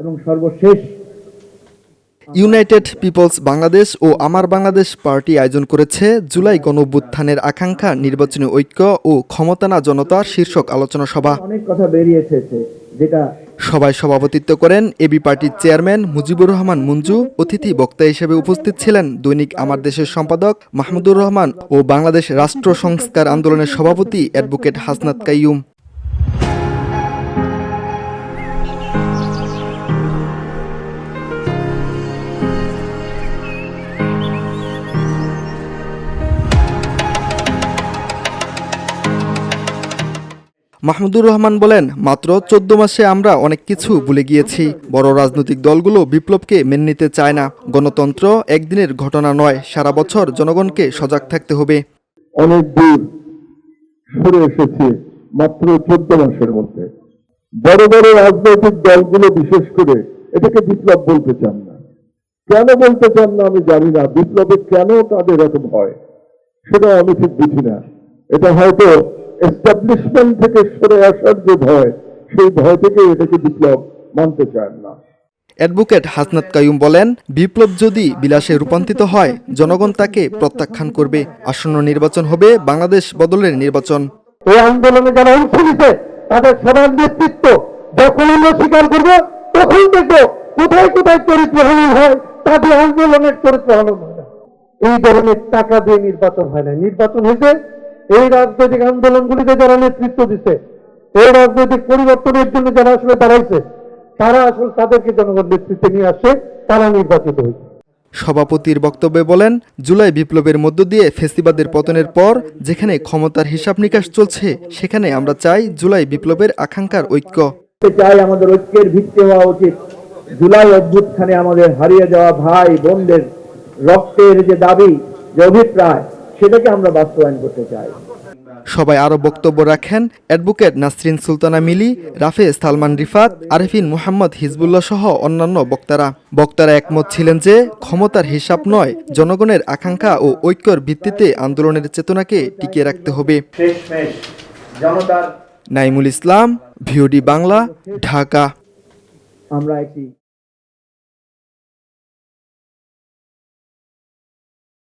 এবং সর্বশেষ United people's Bangladesh ও আমার বাংলাদেশ পার্টি আয়োজন করেছে জুলাই গণঅভ্যুত্থানের আকাঙ্ক্ষা নির্বাচনী ঐক্য ও ক্ষমতানা জনতা শীর্ষক আলোচনা সভা। অনেক কথা বেরিয়ে এসেছে যেটা সভায় সভাপতিত্ব করেন এবি পার্টির চেয়ারম্যান মুজিবুর রহমান মঞ্জু। অতিথি বক্তা হিসেবে উপস্থিত ছিলেন দৈনিক আমার দেশের সম্পাদক মাহমুদুর রহমান ও বাংলাদেশ রাষ্ট্র সংস্কার আন্দোলনের সভাপতি অ্যাডভোকেট হাসনাত কাইয়ুম। মাহমুদুর রহমান বলেন, মাত্র চোদ্দ মাসে আমরা অনেক কিছু ভুলে গিয়েছি। বড় রাজনৈতিক দলগুলো বিপ্লবকে মেনে নিতে চায় না। গণতন্ত্র একদিনের ঘটনা নয়, সারা বছর জনগণকে সজাগ থাকতে হবে। অনেক দূর সরে এসেছে, মাত্র চোদ্দ মাসের মধ্যে। বড় বড় রাজনৈতিক দলগুলো বিশেষ করে এটাকে বিপ্লব বলতে চান না। কেন বলতে চান না আমি জানি না, বিপ্লবে কেন তাদের এত ভয়? সেটা আমি ঠিক বুঝি না। এটা হয়তো এস্টাবলিশমেন্ট থেকে সরে আসার যে ভয় সেই ভয় থেকে এটাকে বিপ্লব মানতে চান না। অ্যাডভোকেট হাসনাত কাইয়ুম বলেন বিপ্লব যদি বিলাসে রূপান্তরিত হয় জনগণ তাকে প্রত্যাখ্যান করবে। আসন্ন নির্বাচন হবে বাংলাদেশ বদলের নির্বাচন। এই আন্দোলনে যারা অংশ নিছে তাদের সবার নেতৃত্ব যখন আমরা স্বীকার করব তখন দেখব কোথায় কোথায় চরিত্র হনন হয় তাদের আন্দোলনের চরিত্র হনন হয় এই ধরনের টাকা দিয়ে নির্বাচন হয় না। নির্বাচন হয়েছে এই রাজনৈতিক আন্দোলনগুলিতে যারা নেতৃত্ব দিছে এই রাজনৈতিক পরিবর্তনের জন্য যারা আসলে দাঁড়াইছে তারা আসলে তাদেরকে জনগণ নেতৃত্বে নিয়ে আসছে তারা নির্বাচিত হয়েছে। সভাপতির বক্তব্যে বলেন জুলাই বিপ্লবের মধ্য দিয়ে ফেসিবাদের পতনের পর যেখানে ক্ষমতার হিসাব নিকাশ চলছে সেখানে আমরা চাই জুলাই বিপ্লবের আকাঙ্ক্ষার ঐক্য। চাই আমাদের ঐক্যের ভিত্তি হওয়া উচিত। জুলাই অভ্যুত্থানে আমাদের হারিয়ে যাওয়া ভাই বোনদের রক্তের যে দাবি যে অভিপ্রায় সেটাকে আমরা বাস্তবায়ন করতে চাই। সবাই আরও বক্তব্য রাখেন। অ্যাডভোকেট নাসরিন সুলতানা মিলি রাফে সালমান রিফাত আরেফিন মোহাম্মদ হিজবুল্লাহ সহ অন্যান্য বক্তারা। বক্তারা একমত ছিলেন যে ক্ষমতার হিসাব নয় জনগণের আকাঙ্ক্ষা ও ঐক্যর ভিত্তিতে আন্দোলনের চেতনাকে টিকিয়ে রাখতে হবে। নাইমুল ইসলাম ভিওডি বাংলা ঢাকা। আমরা একটি